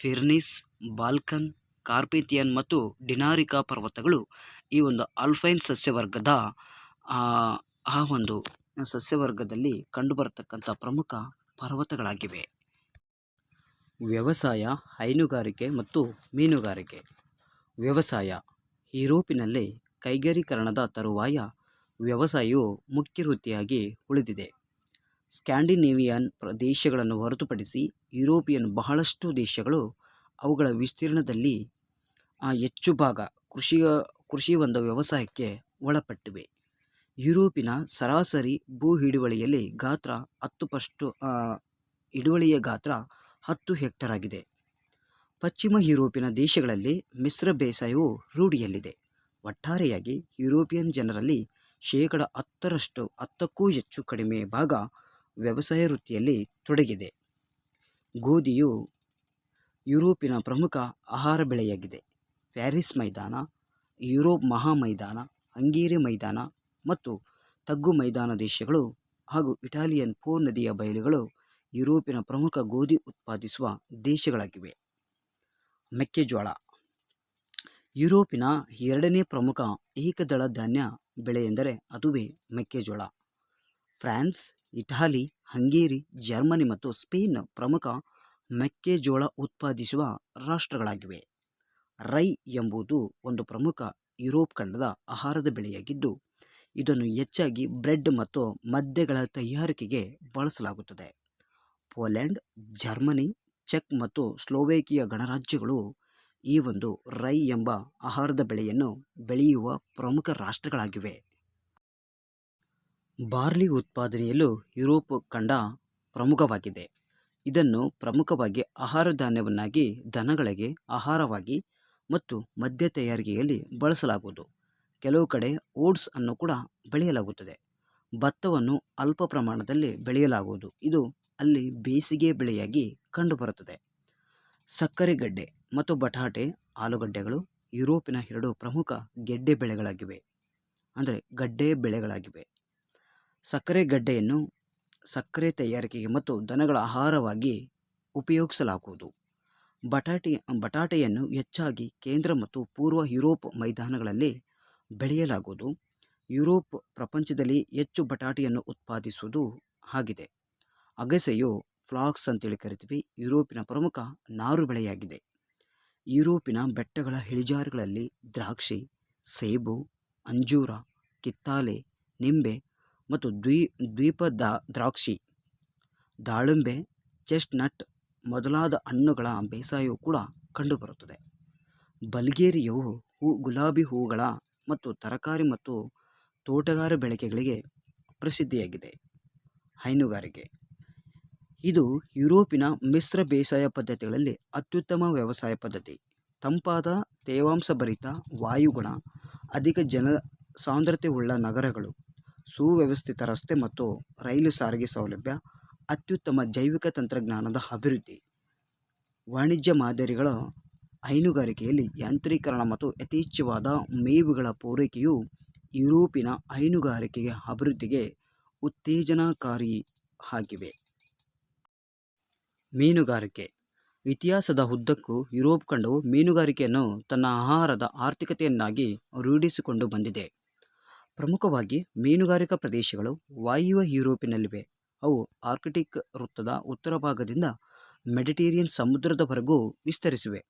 ಫಿರ್ನಿಸ್ ಬಾಲ್ಕನ್ ಕಾರ್ಪೇತಿಯನ್ ಮತ್ತು ಡಿನಾರಿಕಾ ಪರ್ವತಗಳು ಈ ಒಂದು ಆಲ್ಫೈನ್ ಸಸ್ಯವರ್ಗದ ಆ, ಒಂದು ಸಸ್ಯವರ್ಗದಲ್ಲಿ ಕಂಡುಬರತಕ್ಕಂಥ ಪ್ರಮುಖ ಪರ್ವತಗಳಾಗಿವೆ. ವ್ಯವಸಾಯ ಹೈನುಗಾರಿಕೆ ಮತ್ತು ಮೀನುಗಾರಿಕೆ. ವ್ಯವಸಾಯ ಯುರೋಪಿನಲ್ಲಿ ಕೈಗಾರೀಕರಣದ ತರುವಾಯ ವ್ಯವಸಾಯವು ಮುಖ್ಯ ವೃತ್ತಿಯಾಗಿ ಉಳಿದಿದೆ. ಸ್ಕ್ಯಾಂಡಿನೇವಿಯನ್ ಪ್ರದೇಶಗಳನ್ನು ಹೊರತುಪಡಿಸಿ ಯುರೋಪಿಯನ್ ಬಹಳಷ್ಟು ದೇಶಗಳು ಅವುಗಳ ವಿಸ್ತೀರ್ಣದಲ್ಲಿ ಹೆಚ್ಚು ಭಾಗ ಕೃಷಿಯ ಕೃಷಿ ಒಂದು ವ್ಯವಸಾಯಕ್ಕೆ ಒಳಪಟ್ಟಿವೆ. ಯುರೋಪಿನ ಸರಾಸರಿ ಭೂ ಹಿಡುವಳಿಯಲ್ಲಿ ಗಾತ್ರ ಹತ್ತು ಪಷ್ಟು ಹಿಡುವಳಿಯ ಗಾತ್ರ ಹತ್ತು ಹೆಕ್ಟರ್ ಆಗಿದೆ ಪಶ್ಚಿಮ ಯುರೋಪಿನ ದೇಶಗಳಲ್ಲಿ ಮಿಶ್ರ ಬೇಸಾಯವು ರೂಢಿಯಲ್ಲಿದೆ. ಒಟ್ಟಾರೆಯಾಗಿ ಯುರೋಪಿಯನ್ ಜನರಲ್ಲಿ ಶೇಕಡ ಹತ್ತರಷ್ಟು, ಹತ್ತಕ್ಕೂ ಹೆಚ್ಚು ಕಡಿಮೆ ಭಾಗ ವ್ಯವಸಾಯ ವೃತ್ತಿಯಲ್ಲಿ ತೊಡಗಿದೆ. ಗೋಧಿಯು ಯುರೋಪಿನ ಪ್ರಮುಖ ಆಹಾರ ಬೆಳೆಯಾಗಿದೆ. ಪ್ಯಾರಿಸ್ ಮೈದಾನ, ಯುರೋಪ್ ಮಹಾ ಮೈದಾನ, ಹಂಗೇರಿ ಮೈದಾನ ಮತ್ತು ತಗ್ಗು ಮೈದಾನ ದೇಶಗಳು ಹಾಗೂ ಇಟಾಲಿಯನ್ ಪೋ ನದಿಯ ಬಯಲುಗಳು ಯುರೋಪಿನ ಪ್ರಮುಖ ಗೋಧಿ ಉತ್ಪಾದಿಸುವ ದೇಶಗಳಾಗಿವೆ. ಮೆಕ್ಕೆಜೋಳ. ಯುರೋಪಿನ ಎರಡನೇ ಪ್ರಮುಖ ಏಕದಳ ಧಾನ್ಯ ಬೆಳೆ ಎಂದರೆ ಅದುವೇ ಮೆಕ್ಕೆಜೋಳ. ಫ್ರಾನ್ಸ್, ಇಟಲಿ, ಹಂಗೇರಿ, ಜರ್ಮನಿ ಮತ್ತು ಸ್ಪೇನ್ ಪ್ರಮುಖ ಮೆಕ್ಕೆಜೋಳ ಉತ್ಪಾದಿಸುವ ರಾಷ್ಟ್ರಗಳಾಗಿವೆ. ರೈ ಎಂಬುದು ಒಂದು ಪ್ರಮುಖ ಯುರೋಪ್ ಖಂಡದ ಆಹಾರದ ಬೆಳೆಯಾಗಿದ್ದು, ಇದನ್ನು ಹೆಚ್ಚಾಗಿ ಬ್ರೆಡ್ ಮತ್ತು ಮದ್ಯಗಳ ತಯಾರಿಕೆಗೆ ಬಳಸಲಾಗುತ್ತದೆ. ಪೋಲೆಂಡ್, ಜರ್ಮನಿ, ಚೆಕ್ ಮತ್ತು ಸ್ಲೋವೇಕಿಯಾ ಗಣರಾಜ್ಯಗಳು ಈ ಒಂದು ರೈ ಎಂಬ ಆಹಾರದ ಬೆಳೆಯನ್ನು ಬೆಳೆಯುವ ಪ್ರಮುಖ ರಾಷ್ಟ್ರಗಳಾಗಿವೆ. ಬಾರ್ಲಿ ಉತ್ಪಾದನೆಯಲ್ಲೂ ಯುರೋಪ್ ಖಂಡ ಪ್ರಮುಖವಾಗಿದೆ. ಇದನ್ನು ಪ್ರಮುಖವಾಗಿ ಆಹಾರ ಧಾನ್ಯವನ್ನಾಗಿ ದನಗಳಿಗೆ ಆಹಾರವಾಗಿ ಮತ್ತು ಮದ್ಯ ತಯಾರಿಕೆಯಲ್ಲಿ ಬಳಸಲಾಗುವುದು. ಕೆಲವು ಕಡೆ ಓಟ್ಸ್ ಅನ್ನು ಕೂಡ ಬೆಳೆಯಲಾಗುತ್ತದೆ. ಭತ್ತವನ್ನು ಅಲ್ಪ ಪ್ರಮಾಣದಲ್ಲಿ ಬೆಳೆಯಲಾಗುವುದು. ಇದು ಅಲ್ಲಿ ಬೇಸಿಗೆ ಬೆಳೆಯಾಗಿ ಕಂಡುಬರುತ್ತದೆ. ಸಕ್ಕರೆ ಗಡ್ಡೆ. ಮತ್ತು ಬಟಾಟೆ, ಆಲೂಗಡ್ಡೆಗಳು ಯುರೋಪಿನ ಎರಡು ಪ್ರಮುಖ ಗೆಡ್ಡೆ ಬೆಳೆಗಳಾಗಿವೆ. ಅಂದರೆ ಗಡ್ಡೆ ಬೆಳೆಗಳಾಗಿವೆ. ಸಕ್ಕರೆ ಗಡ್ಡೆಯನ್ನು ಸಕ್ಕರೆ ತಯಾರಿಕೆಗೆ ಮತ್ತು ದನಗಳ ಆಹಾರವಾಗಿ ಉಪಯೋಗಿಸಲಾಗುವುದು. ಬಟಾಟೆ, ಬಟಾಟೆಯನ್ನು ಹೆಚ್ಚಾಗಿ ಕೇಂದ್ರ ಮತ್ತು ಪೂರ್ವ ಯುರೋಪ್ ಮೈದಾನಗಳಲ್ಲಿ ಬೆಳೆಯಲಾಗುವುದು. ಯುರೋಪ್ ಪ್ರಪಂಚದಲ್ಲಿ ಹೆಚ್ಚು ಬಟಾಟೆಯನ್ನು ಉತ್ಪಾದಿಸುವುದು ಆಗಿದೆ. ಅಗಸೆಯು ಫ್ಲಾಕ್ಸ್ ಅಂತೇಳಿ ಕರಿತೀವಿ. ಯುರೋಪಿನ ಪ್ರಮುಖ ನಾರು ಬೆಳೆಯಾಗಿದೆ ಯುರೋಪಿನ ಬೆಟ್ಟಗಳ ಇಳಿಜಾರುಗಳಲ್ಲಿ ದ್ರಾಕ್ಷಿ, ಸೇಬು, ಅಂಜೂರ, ಕಿತ್ತಳೆ, ನಿಂಬೆ ಮತ್ತು ದ್ವೀ, ದ್ವೀಪ ದ್ರಾಕ್ಷಿ, ದಾಳಿಂಬೆ, ಚೆಸ್ಟ್ನಟ್ ಮೊದಲಾದ ಹಣ್ಣುಗಳ ಬೇಸಾಯವು ಕೂಡ ಕಂಡುಬರುತ್ತದೆ. ಬಲ್ಗೇರಿಯವು ಹೂ, ಗುಲಾಬಿ ಹೂವುಗಳ ಮತ್ತು ತರಕಾರಿ ಮತ್ತು ತೋಟಗಾರ ಬೆಳೆಗಳಿಗೆ ಪ್ರಸಿದ್ಧಿಯಾಗಿದೆ. ಹೈನುಗಾರಿಕೆ ಇದು ಯುರೋಪಿನ ಮಿಶ್ರ ಬೇಸಾಯ ಪದ್ಧತಿಗಳಲ್ಲಿ ಅತ್ಯುತ್ತಮ ವ್ಯವಸಾಯ ಪದ್ಧತಿ. ತಂಪಾದ, ತೇವಾಂಶಭರಿತ ವಾಯುಗುಣ, ಅಧಿಕ ಜನ ಸಾಂದ್ರತೆಯುಳ್ಳ ನಗರಗಳು, ಸುವ್ಯವಸ್ಥಿತ ರಸ್ತೆ ಮತ್ತು ರೈಲು ಸಾರಿಗೆ ಸೌಲಭ್ಯ, ಅತ್ಯುತ್ತಮ ಜೈವಿಕ ತಂತ್ರಜ್ಞಾನದ ಅಭಿವೃದ್ಧಿ. ವಾಣಿಜ್ಯ ಮಾದರಿಗಳ ಹೈನುಗಾರಿಕೆಯಲ್ಲಿ ಯಾಂತ್ರೀಕರಣ ಮತ್ತು ಯಥೇಚ್ಛವಾದ ಮೇವುಗಳ ಪೂರೈಕೆಯು ಯುರೋಪಿನ ಹೈನುಗಾರಿಕೆಯ ಅಭಿವೃದ್ಧಿಗೆ ಉತ್ತೇಜನಕಾರಿ ಆಗಿವೆ ಮೀನುಗಾರಿಕೆ. ಇತಿಹಾಸದ ಉದ್ದಕ್ಕೂ ಯುರೋಪ್ ಖಂಡವು ಮೀನುಗಾರಿಕೆಯನ್ನು ತನ್ನ ಆಹಾರದ ಆರ್ಥಿಕತೆಯನ್ನಾಗಿ ರೂಢಿಸಿಕೊಂಡು ಬಂದಿದೆ. ಪ್ರಮುಖವಾಗಿ ಮೀನುಗಾರಿಕಾ ಪ್ರದೇಶಗಳು ವಾಯುವ್ಯ ಯುರೋಪಿನಲ್ಲಿವೆ. ಅವು ಆರ್ಕಿಟಿಕ್ ವೃತ್ತದ ಉತ್ತರ ಭಾಗದಿಂದ ಮೆಡಿಟೇರಿಯನ್ ಸಮುದ್ರದವರೆಗೂ ವಿಸ್ತರಿಸಿವೆ.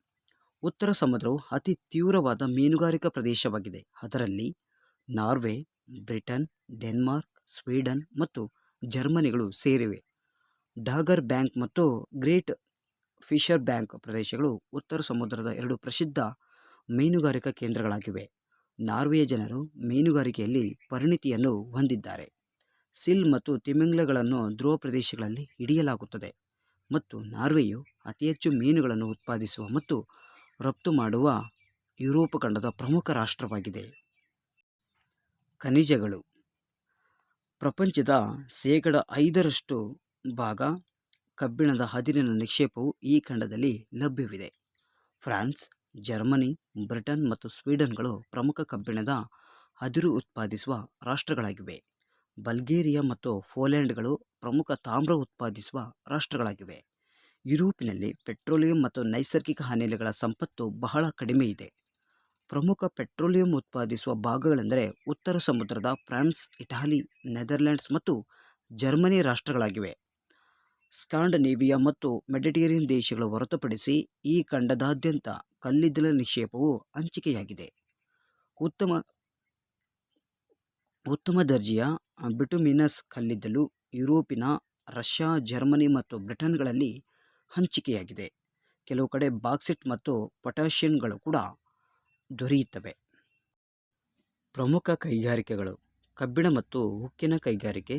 ಉತ್ತರ ಸಮುದ್ರವು ಅತಿ ತೀವ್ರವಾದ ಮೀನುಗಾರಿಕಾ ಪ್ರದೇಶವಾಗಿದೆ. ಅದರಲ್ಲಿ ನಾರ್ವೆ, ಬ್ರಿಟನ್, ಡೆನ್ಮಾರ್ಕ್, ಸ್ವೀಡನ್ ಮತ್ತು ಜರ್ಮನಿಗಳು ಸೇರಿವೆ. ಡಾಗರ್ ಬ್ಯಾಂಕ್ ಮತ್ತು ಗ್ರೇಟ್ ಫಿಶರ್ ಬ್ಯಾಂಕ್ ಪ್ರದೇಶಗಳು ಉತ್ತರ ಸಮುದ್ರದ ಎರಡು ಪ್ರಸಿದ್ಧ ಮೀನುಗಾರಿಕಾ ಕೇಂದ್ರಗಳಾಗಿವೆ. ನಾರ್ವೆಯ ಜನರು ಮೀನುಗಾರಿಕೆಯಲ್ಲಿ ಪರಿಣಿತಿಯನ್ನು ಹೊಂದಿದ್ದಾರೆ. ಸಿಲ್ ಮತ್ತು ತಿಮಿಂಗ್ಲಗಳನ್ನು ಧ್ರುವ ಪ್ರದೇಶಗಳಲ್ಲಿ ಹಿಡಿಯಲಾಗುತ್ತದೆ ಮತ್ತು ನಾರ್ವೆಯು ಅತಿ ಹೆಚ್ಚು ಮೀನುಗಳನ್ನು ಉತ್ಪಾದಿಸುವ ಮತ್ತು ರಫ್ತು ಮಾಡುವ ಯುರೋಪ್ ಖಂಡದ ಪ್ರಮುಖ ರಾಷ್ಟ್ರವಾಗಿದೆ. ಖನಿಜಗಳು. ಪ್ರಪಂಚದ ಶೇಕಡ ಐದರಷ್ಟು ಭಾಗ ಕಬ್ಬಿಣದ ಅದಿರಿನ ನಿಕ್ಷೇಪವು ಈ ಖಂಡದಲ್ಲಿ ಲಭ್ಯವಿದೆ. ಫ್ರಾನ್ಸ್, ಜರ್ಮನಿ, ಬ್ರಿಟನ್ ಮತ್ತು ಸ್ವೀಡನ್ಗಳು ಪ್ರಮುಖ ಕಬ್ಬಿಣದ ಅದಿರು ಉತ್ಪಾದಿಸುವ ರಾಷ್ಟ್ರಗಳಾಗಿವೆ. ಬಲ್ಗೇರಿಯಾ ಮತ್ತು ಪೋಲೆಂಡ್ಗಳು ಪ್ರಮುಖ ತಾಮ್ರ ಉತ್ಪಾದಿಸುವ ರಾಷ್ಟ್ರಗಳಾಗಿವೆ. ಯುರೋಪಿನಲ್ಲಿ ಪೆಟ್ರೋಲಿಯಂ ಮತ್ತು ನೈಸರ್ಗಿಕ ಅನಿಲಗಳ ಸಂಪತ್ತು ಬಹಳ ಕಡಿಮೆ ಇದೆ. ಪ್ರಮುಖ ಪೆಟ್ರೋಲಿಯಂ ಉತ್ಪಾದಿಸುವ ಭಾಗಗಳೆಂದರೆ ಉತ್ತರ ಸಮುದ್ರದ ಫ್ರಾನ್ಸ್, ಇಟಲಿ ನೆದರ್ಲ್ಯಾಂಡ್ಸ್ ಮತ್ತು ಜರ್ಮನಿ ರಾಷ್ಟ್ರಗಳಾಗಿವೆ. ಸ್ಕಾಂಡನೇವಿಯಾ ಮತ್ತು ಮೆಡಿಟೇರಿಯನ್ ದೇಶಗಳು ಹೊರತುಪಡಿಸಿ ಈ ಖಂಡದಾದ್ಯಂತ ಕಲ್ಲಿದ್ದಲ ನಿಕ್ಷೇಪವು ಹಂಚಿಕೆಯಾಗಿದೆ. ಉತ್ತಮ ಉತ್ತಮ ದರ್ಜೆಯ ಬಿಟುಮಿನಸ್ ಕಲ್ಲಿದ್ದಲು ಯುರೋಪಿನ ರಷ್ಯಾ, ಜರ್ಮನಿ ಮತ್ತು ಬ್ರಿಟನ್ಗಳಲ್ಲಿ ಹಂಚಿಕೆಯಾಗಿದೆ. ಕೆಲವು ಕಡೆ ಬಾಕ್ಸಿಟ್ ಮತ್ತು ಪೊಟ್ಯಾಷಿಯನ್ಗಳು ಕೂಡ ದೊರೆಯುತ್ತವೆ. ಪ್ರಮುಖ ಕೈಗಾರಿಕೆಗಳು ಕಬ್ಬಿಣ ಮತ್ತು ಉಕ್ಕಿನ ಕೈಗಾರಿಕೆ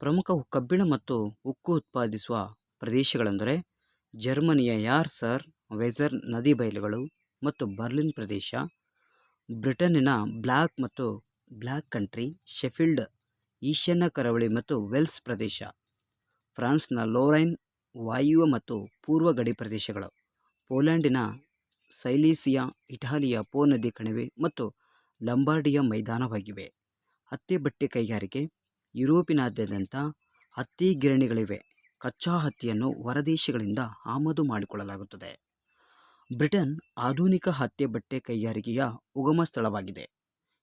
ಪ್ರಮುಖ ಕಬ್ಬಿಣ ಮತ್ತು ಉಕ್ಕು ಉತ್ಪಾದಿಸುವ ಪ್ರದೇಶಗಳೆಂದರೆ ಜರ್ಮನಿಯ ಯಾರ್ಸರ್, ವೆಜರ್ ನದಿ ಬಯಲುಗಳು ಮತ್ತು ಬರ್ಲಿನ್ ಪ್ರದೇಶ, ಬ್ರಿಟನ್ನಿನ ಬ್ಲ್ಯಾಕ್ ಮತ್ತು ಬ್ಲ್ಯಾಕ್ ಕಂಟ್ರಿ, ಶೆಫೀಲ್ಡ್, ಈಶಾನ್ಯ ಕರಾವಳಿ ಮತ್ತು ವೆಲ್ಸ್ ಪ್ರದೇಶ, ಫ್ರಾನ್ಸ್ನ ಲೋರೈನ್, ವಾಯುವ್ಯ ಮತ್ತು ಪೂರ್ವ ಗಡಿ ಪ್ರದೇಶಗಳು, ಪೋಲ್ಯಾಂಡಿನ ಸೈಲೀಸಿಯಾ, ಇಟಾಲಿಯ ಪೋ ನದಿ ಕಣಿವೆ ಮತ್ತು ಲಂಬಾರ್ಡಿಯ ಮೈದಾನವಾಗಿವೆ. ಹತ್ತಿ ಬಟ್ಟೆ ಕೈಗಾರಿಕೆ ಯುರೋಪಿನಾದ್ಯಂತ ಹತ್ತಿ ಗಿರಣಿಗಳಿವೆ. ಕಚ್ಚಾ ಹತ್ತಿಯನ್ನು ಹೊರದೇಶಗಳಿಂದ ಆಮದು ಮಾಡಿಕೊಳ್ಳಲಾಗುತ್ತದೆ. ಬ್ರಿಟನ್ ಆಧುನಿಕ ಹತ್ತಿ ಬಟ್ಟೆ ಕೈಗಾರಿಕೆಯ ಉಗಮ ಸ್ಥಳವಾಗಿದೆ.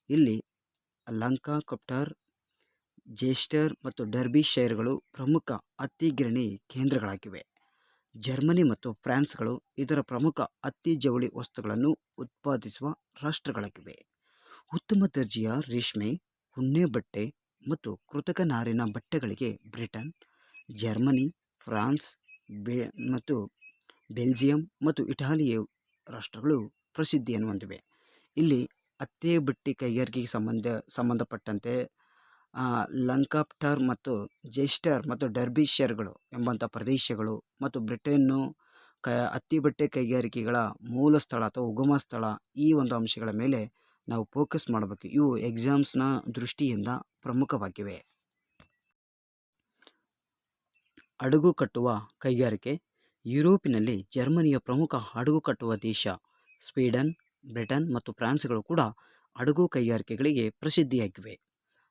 ಇಲ್ಲಿ ಲಂಕಾಕಪ್ಟರ್ ಜೇಸ್ಟರ್ ಮತ್ತು ಡರ್ಬಿ ಶೇರ್ಗಳು ಪ್ರಮುಖ ಹತ್ತಿ ಗಿರಣಿ ಕೇಂದ್ರಗಳಾಗಿವೆ. ಜರ್ಮನಿ ಮತ್ತು ಫ್ರಾನ್ಸ್ಗಳು ಇದರ ಪ್ರಮುಖ ಹತ್ತಿ ಜವಳಿ ವಸ್ತುಗಳನ್ನು ಉತ್ಪಾದಿಸುವ ರಾಷ್ಟ್ರಗಳಾಗಿವೆ. ಉತ್ತಮ ದರ್ಜೆಯ ರೇಷ್ಮೆ, ಉಣ್ಣೆ ಬಟ್ಟೆ ಮತ್ತು ಕೃತಕ ನಾರಿನ ಬಟ್ಟೆಗಳಿಗೆ ಬ್ರಿಟನ್, ಜರ್ಮನಿ, ಫ್ರಾನ್ಸ್, ಬೆ, ಮತ್ತು ಬೆಲ್ಜಿಯಂ ಮತ್ತು ಇಟಾಲಿಯ ರಾಷ್ಟ್ರಗಳು ಪ್ರಸಿದ್ಧಿಯನ್ನು ಹೊಂದಿವೆ. ಇಲ್ಲಿ ಅತ್ತೆ ಬಟ್ಟೆ ಕೈಗಾರಿಕೆಗೆ ಸಂಬಂಧ, ಸಂಬಂಧಪಟ್ಟಂತೆ ಲಂಕಾಪ್ಟರ್ ಮತ್ತು ಜೆಸ್ಟರ್ ಮತ್ತು ಡರ್ಬಿಷರ್ಗಳು ಎಂಬಂಥ ಪ್ರದೇಶಗಳು ಮತ್ತು ಬ್ರಿಟನ್ನು ಕ ಹತ್ತಿ ಬಟ್ಟೆ ಕೈಗಾರಿಕೆಗಳ ಮೂಲ ಸ್ಥಳ ಅಥವಾ ಉಗಮ ಸ್ಥಳ ಈ ಒಂದು ಅಂಶಗಳ ಮೇಲೆ ನಾವು ಫೋಕಸ್ ಮಾಡಬೇಕು. ಇವು ಎಕ್ಸಾಮ್ಸ್ನ ದೃಷ್ಟಿಯಿಂದ ಪ್ರಮುಖವಾಗಿವೆ. ಹಡಗು ಕಟ್ಟುವ ಕೈಗಾರಿಕೆ. ಯುರೋಪಿನಲ್ಲಿ ಜರ್ಮನಿಯ ಪ್ರಮುಖ ಹಡಗು ಕಟ್ಟುವ ದೇಶ. ಸ್ವೀಡನ್, ಬ್ರಿಟನ್ ಮತ್ತು ಫ್ರಾನ್ಸ್ಗಳು ಕೂಡ ಹಡಗು ಕೈಗಾರಿಕೆಗಳಿಗೆ ಪ್ರಸಿದ್ಧಿಯಾಗಿವೆ.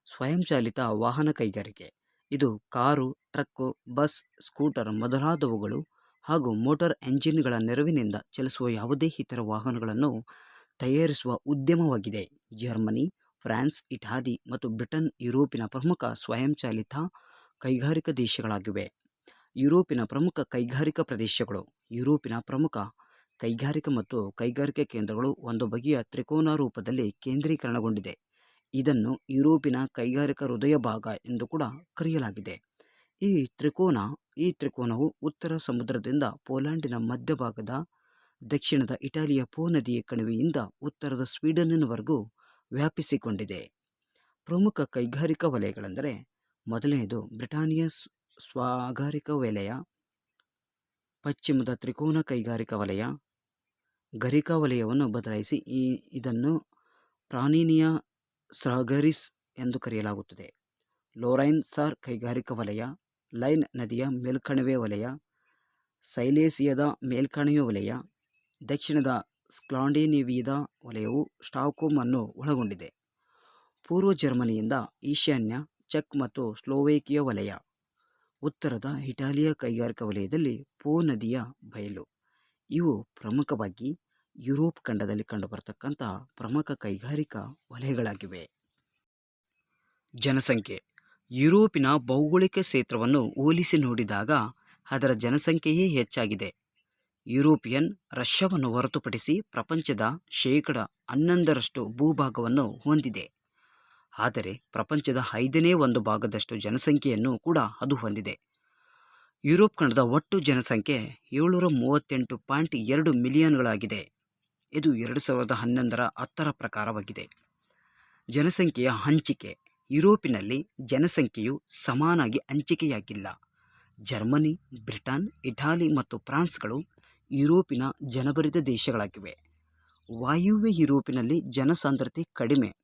ಸ್ವಯಂಚಾಲಿತ ವಾಹನ ಕೈಗಾರಿಕೆ. ಇದು ಕಾರು ಟ್ರಕ್ಕು ಬಸ್, ಸ್ಕೂಟರ್ ಮೊದಲಾದವುಗಳು ಹಾಗೂ ಮೋಟಾರ್ ಎಂಜಿನ್ಗಳ ನೆರವಿನಿಂದ ಚಲಿಸುವ ಯಾವುದೇ ಇತರ ವಾಹನಗಳನ್ನು ತಯಾರಿಸುವ ಉದ್ಯಮವಾಗಿದೆ. ಜರ್ಮನಿ, ಫ್ರಾನ್ಸ್, ಇಟಲಿ ಮತ್ತು ಬ್ರಿಟನ್ ಯುರೋಪಿನ ಪ್ರಮುಖ ಸ್ವಯಂಚಾಲಿತ ಕೈಗಾರಿಕಾ ದೇಶಗಳಾಗಿವೆ. ಯುರೋಪಿನ ಪ್ರಮುಖ ಕೈಗಾರಿಕಾ ಪ್ರದೇಶಗಳು, ಯುರೋಪಿನ ಪ್ರಮುಖ ಕೈಗಾರಿಕಾ ಮತ್ತು ಕೈಗಾರಿಕಾ ಕೇಂದ್ರಗಳು ಒಂದು ಬಗೆಯ ತ್ರಿಕೋನ ರೂಪದಲ್ಲಿ ಕೇಂದ್ರೀಕರಣಗೊಂಡಿದೆ. ಇದನ್ನು ಯುರೋಪಿನ ಕೈಗಾರಿಕಾ ಹೃದಯ ಭಾಗ ಎಂದು ಕೂಡ ಕರೆಯಲಾಗಿದೆ. ಈ ತ್ರಿಕೋನ, ಈ ತ್ರಿಕೋನವು ಉತ್ತರ ಸಮುದ್ರದಿಂದ ಪೋಲ್ಯಾಂಡಿನ ಮಧ್ಯಭಾಗದ ದಕ್ಷಿಣದ ಇಟಾಲಿಯ ಪೋ ನದಿಯ ಕಣಿವೆಯಿಂದ ಉತ್ತರದ ಸ್ವೀಡನ್ನಿನವರೆಗೂ ವ್ಯಾಪಿಸಿಕೊಂಡಿದೆ. ಪ್ರಮುಖ ಕೈಗಾರಿಕಾ ವಲಯಗಳೆಂದರೆ ಮೊದಲನೆಯದು ಬ್ರಿಟಾನಿಯಾ ಸ್ವಾಗಾರಿಕಾ ವಲಯ, ಪಶ್ಚಿಮದ ತ್ರಿಕೋನ ಕೈಗಾರಿಕಾ ವಲಯ, ಗರಿಕಾ ವಲಯವನ್ನು ಬದಲಾಯಿಸಿ ಈ, ಇದನ್ನು ಪ್ರಾಣಿನಿಯ ಸ್ರಾಗರಿಸ್ ಎಂದು ಕರೆಯಲಾಗುತ್ತದೆ. ಲೋರೈನ್ ಸಾರ್ ಕೈಗಾರಿಕಾ ವಲಯ, ಲೈನ್ ನದಿಯ ಮೇಲ್ಕಣಿವೆ ವಲಯ, ಸೈಲೇಸಿಯದ ಮೇಲ್ಕಣಿವೆ ವಲಯ ದಕ್ಷಿಣದ ಸ್ಕ್ಲಾಂಡಿನೇವಿಯಾದ ವಲಯವು ಸ್ಟಾಕ್ಹೋಮ್ ಅನ್ನು ಒಳಗೊಂಡಿದೆ. ಪೂರ್ವ ಜರ್ಮನಿಯಿಂದ ಈಶಾನ್ಯ, ಚೆಕ್ ಮತ್ತು ಸ್ಲೋವೇಕಿಯ ವಲಯ. ಉತ್ತರದ ಇಟಾಲಿಯ ಕೈಗಾರಿಕಾ ವಲಯದಲ್ಲಿ ಪೋ ನದಿಯ ಬಯಲು. ಇವು ಪ್ರಮುಖವಾಗಿ ಯುರೋಪ್ ಖಂಡದಲ್ಲಿ ಕಂಡುಬರತಕ್ಕಂತಹ ಪ್ರಮುಖ ಕೈಗಾರಿಕಾ ವಲಯಗಳಾಗಿವೆ. ಜನಸಂಖ್ಯೆ. ಯುರೋಪಿನ ಭೌಗೋಳಿಕ ಕ್ಷೇತ್ರವನ್ನು ಹೋಲಿಸಿ ನೋಡಿದಾಗ ಅದರ ಜನಸಂಖ್ಯೆಯೇ ಹೆಚ್ಚಾಗಿದೆ. ಯುರೋಪಿಯನ್ ರಷ್ಯಾವನ್ನು ಹೊರತುಪಡಿಸಿ ಪ್ರಪಂಚದ ಶೇಕಡ ಹನ್ನೊಂದರಷ್ಟು ಭೂಭಾಗವನ್ನು ಹೊಂದಿದೆ. ಆದರೆ ಪ್ರಪಂಚದ ಐದನೇ ಒಂದು ಭಾಗದಷ್ಟು ಜನಸಂಖ್ಯೆಯನ್ನು ಕೂಡ ಅದು ಹೊಂದಿದೆ. ಯುರೋಪ್ ಖಂಡದ ಒಟ್ಟು ಜನಸಂಖ್ಯೆ ಏಳ್ನೂರ ಮೂವತ್ತೆಂಟು ಪಾಯಿಂಟ್ ಎರಡು ಮಿಲಿಯನ್ಗಳಾಗಿದೆ. ಇದು ಎರಡು ಸಾವಿರದ ಹನ್ನೊಂದರ ಹತ್ತರ ಪ್ರಕಾರವಾಗಿದೆ. ಜನಸಂಖ್ಯೆಯ ಹಂಚಿಕೆ ಯುರೋಪಿನಲ್ಲಿ ಜನಸಂಖ್ಯೆಯು ಸಮಾನಾಗಿ ಹಂಚಿಕೆಯಾಗಿಲ್ಲ. ಜರ್ಮನಿ, ಬ್ರಿಟನ್, ಇಟಾಲಿ ಮತ್ತು ಫ್ರಾನ್ಸ್ಗಳು ಯುರೋಪಿನ ಜನಭರಿತ ದೇಶಗಳಾಗಿವೆ. ವಾಯುವ್ಯ ಯುರೋಪಿನಲ್ಲಿ ಜನಸಾಂದ್ರತೆ ಕಡಿಮೆ.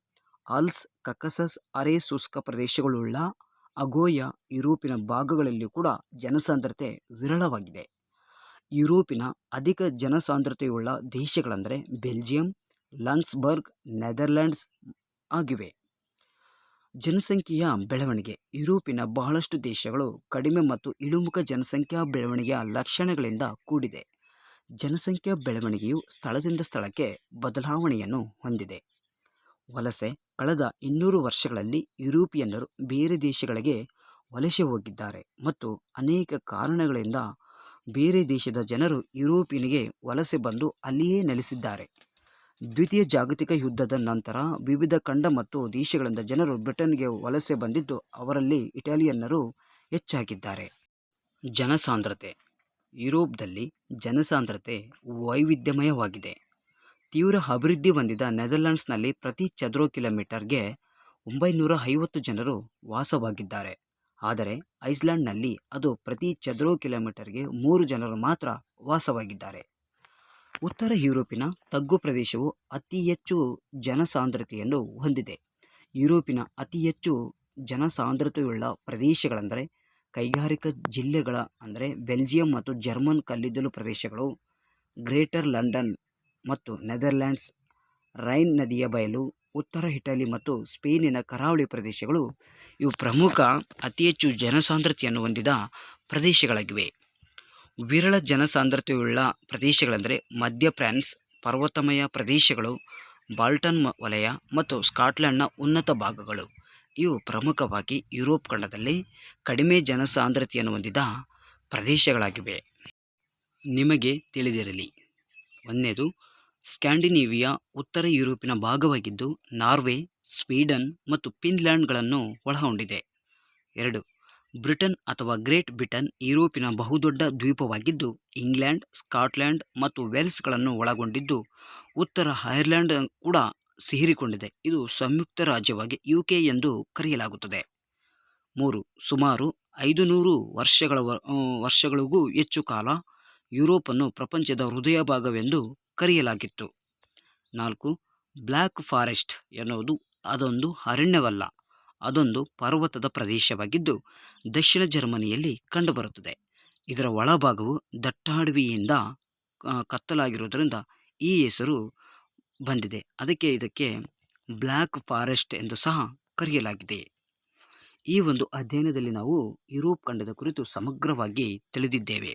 ಆಲ್ಸ್, ಕಕಸಸ್, ಅರೆ ಶುಷ್ಕ ಪ್ರದೇಶಗಳುಳ್ಳ ಅಗೋಯ ಯುರೋಪಿನ ಭಾಗಗಳಲ್ಲಿ ಕೂಡ ಜನಸಾಂದ್ರತೆ ವಿರಳವಾಗಿದೆ. ಯುರೋಪಿನ ಅಧಿಕ ಜನಸಾಂದ್ರತೆಯುಳ್ಳ ದೇಶಗಳೆಂದರೆ ಬೆಲ್ಜಿಯಂ ಲಂಗ್ಸ್ಬರ್ಗ್ ನೆದರ್ಲ್ಯಾಂಡ್ಸ್ ಆಗಿವೆ. ಜನಸಂಖ್ಯೆಯ ಬೆಳವಣಿಗೆ. ಯುರೋಪಿನ ಬಹಳಷ್ಟು ದೇಶಗಳು ಕಡಿಮೆ ಮತ್ತು ಇಳುಮುಖ ಜನಸಂಖ್ಯಾ ಬೆಳವಣಿಗೆಯ ಲಕ್ಷಣಗಳಿಂದ ಕೂಡಿದೆ. ಜನಸಂಖ್ಯಾ ಬೆಳವಣಿಗೆಯು ಸ್ಥಳದಿಂದ ಸ್ಥಳಕ್ಕೆ ಬದಲಾವಣೆಯನ್ನು ಹೊಂದಿದೆ. ವಲಸೆ ಕಳೆದ ಇನ್ನೂರು ವರ್ಷಗಳಲ್ಲಿ ಯುರೋಪಿಯನ್ನರು ಬೇರೆ ದೇಶಗಳಿಗೆ ವಲಸೆ ಹೋಗಿದ್ದಾರೆ ಮತ್ತು ಅನೇಕ ಕಾರಣಗಳಿಂದ ಬೇರೆ ದೇಶದ ಜನರು ಯುರೋಪಿನಿಗೆ ವಲಸೆ ಬಂದು ಅಲ್ಲಿಯೇ ನೆಲೆಸಿದ್ದಾರೆ. ದ್ವಿತೀಯ ಜಾಗತಿಕ ಯುದ್ಧದ ನಂತರ ವಿವಿಧ ಖಂಡ ಮತ್ತು ದೇಶಗಳಿಂದ ಜನರು ಬ್ರಿಟನ್ಗೆ ವಲಸೆ ಬಂದಿದ್ದು ಅವರಲ್ಲಿ ಇಟಾಲಿಯನ್ನರು ಹೆಚ್ಚಾಗಿದ್ದಾರೆ. ಜನಸಾಂದ್ರತೆ ಯುರೋಪ್ದಲ್ಲಿ ಜನಸಾಂದ್ರತೆ ವೈವಿಧ್ಯಮಯವಾಗಿದೆ. ತೀವ್ರ ಅಭಿವೃದ್ಧಿ ಹೊಂದಿದ ನೆದರ್ಲ್ಯಾಂಡ್ಸ್ನಲ್ಲಿ ಪ್ರತಿ ಚದುರ ಕಿಲೋಮೀಟರ್ಗೆ ಒಂಬೈನೂರ ಐವತ್ತು ಜನರು ವಾಸವಾಗಿದ್ದಾರೆ. ಆದರೆ ಐಸ್ಲ್ಯಾಂಡ್ನಲ್ಲಿ ಅದು ಪ್ರತಿ ಚದುರ ಕಿಲೋಮೀಟರ್ಗೆ ಮೂರು ಜನರು ಮಾತ್ರ ವಾಸವಾಗಿದ್ದಾರೆ. ಉತ್ತರ ಯುರೋಪಿನ ತಗ್ಗು ಪ್ರದೇಶವು ಅತಿ ಹೆಚ್ಚು ಜನಸಾಂದ್ರತೆಯನ್ನು ಹೊಂದಿದೆ. ಯುರೋಪಿನ ಅತಿ ಹೆಚ್ಚು ಜನಸಾಂದ್ರತೆಯುಳ್ಳ ಪ್ರದೇಶಗಳೆಂದರೆ ಕೈಗಾರಿಕಾ ಜಿಲ್ಲೆಗಳ, ಅಂದರೆ ಬೆಲ್ಜಿಯಂ ಮತ್ತು ಜರ್ಮನ್ ಕಲ್ಲಿದ್ದಲು ಪ್ರದೇಶಗಳು, ಗ್ರೇಟರ್ ಲಂಡನ್ ಮತ್ತು ನೆದರ್ಲ್ಯಾಂಡ್ಸ್, ರೈನ್ ನದಿಯ ಬಯಲು, ಉತ್ತರ ಇಟಲಿ ಮತ್ತು ಸ್ಪೇನಿನ ಕರಾವಳಿ ಪ್ರದೇಶಗಳು, ಇವು ಪ್ರಮುಖ, ಅತಿ ಹೆಚ್ಚು ಜನಸಾಂದ್ರತೆಯನ್ನು ಹೊಂದಿದ ಪ್ರದೇಶಗಳಾಗಿವೆ. ವಿರಳ ಜನಸಾಂದ್ರತೆಯುಳ್ಳ ಪ್ರದೇಶಗಳೆಂದರೆ ಮಧ್ಯ ಫ್ರಾನ್ಸ್, ಪರ್ವತಮಯ ಪ್ರದೇಶಗಳು, ಬಾಲ್ಟನ್ ವಲಯ ಮತ್ತು ಸ್ಕಾಟ್ಲೆಂಡ್ನ ಉನ್ನತ ಭಾಗಗಳು. ಇವು ಪ್ರಮುಖವಾಗಿ ಯುರೋಪ್ ಖಂಡದಲ್ಲಿ ಕಡಿಮೆ ಜನಸಾಂದ್ರತೆಯನ್ನು ಹೊಂದಿದ ಪ್ರದೇಶಗಳಾಗಿವೆ. ನಿಮಗೆ ತಿಳಿದಿರಲಿ. ಒಂದನೇದು, ಸ್ಕ್ಯಾಂಡಿನೇವಿಯಾ ಉತ್ತರ ಯುರೋಪಿನ ಭಾಗವಾಗಿದ್ದು, ನಾರ್ವೆ, ಸ್ವೀಡನ್ ಮತ್ತು ಫಿನ್ಲ್ಯಾಂಡ್ಗಳನ್ನು ಒಳಗೊಂಡಿದೆ. ಎರಡು, ಬ್ರಿಟನ್ ಅಥವಾ ಗ್ರೇಟ್ ಬ್ರಿಟನ್ ಯುರೋಪಿನ ಬಹುದೊಡ್ಡ ದ್ವೀಪವಾಗಿದ್ದು, ಇಂಗ್ಲೆಂಡ್ ಸ್ಕಾಟ್ಲೆಂಡ್ ಮತ್ತು ವೆಲ್ಸ್ಗಳನ್ನು ಒಳಗೊಂಡಿದ್ದು, ಉತ್ತರ ಐರ್ಲೆಂಡ್ ಕೂಡ ಸೇರಿಕೊಂಡಿದೆ. ಇದು ಸಂಯುಕ್ತ ರಾಜ್ಯವಾಗಿ ಯು ಕೆ ಎಂದು ಕರೆಯಲಾಗುತ್ತದೆ. ಮೂರು, ಸುಮಾರು ಐದು ನೂರು ವರ್ಷಗಳ ವರ್ಷಗಳಿಗೂ ಹೆಚ್ಚು ಕಾಲ ಯುರೋಪನ್ನು ಪ್ರಪಂಚದ ಹೃದಯ ಭಾಗವೆಂದು ಕರೆಯಲಾಗಿತ್ತು. ನಾಲ್ಕು, ಬ್ಲ್ಯಾಕ್ ಫಾರೆಸ್ಟ್ ಎನ್ನುವುದು ಅದೊಂದು ಅರಣ್ಯವಲ್ಲ, ಅದೊಂದು ಪರ್ವತದ ಪ್ರದೇಶವಾಗಿದ್ದು ದಕ್ಷಿಣ ಜರ್ಮನಿಯಲ್ಲಿ ಕಂಡುಬರುತ್ತದೆ. ಇದರ ಒಳಭಾಗವು ದಟ್ಟಾಡವಿಯಿಂದ ಕತ್ತಲಾಗಿರುವುದರಿಂದ ಈ ಹೆಸರು ಬಂದಿದೆ. ಅದಕ್ಕೆ ಇದಕ್ಕೆ ಬ್ಲ್ಯಾಕ್ ಫಾರೆಸ್ಟ್ ಎಂದು ಸಹ ಕರೆಯಲಾಗಿದೆ. ಈ ಒಂದು ಅಧ್ಯಯನದಲ್ಲಿ ನಾವು ಯುರೋಪ್ ಖಂಡದ ಕುರಿತು ಸಮಗ್ರವಾಗಿ ತಿಳಿದಿದ್ದೇವೆ.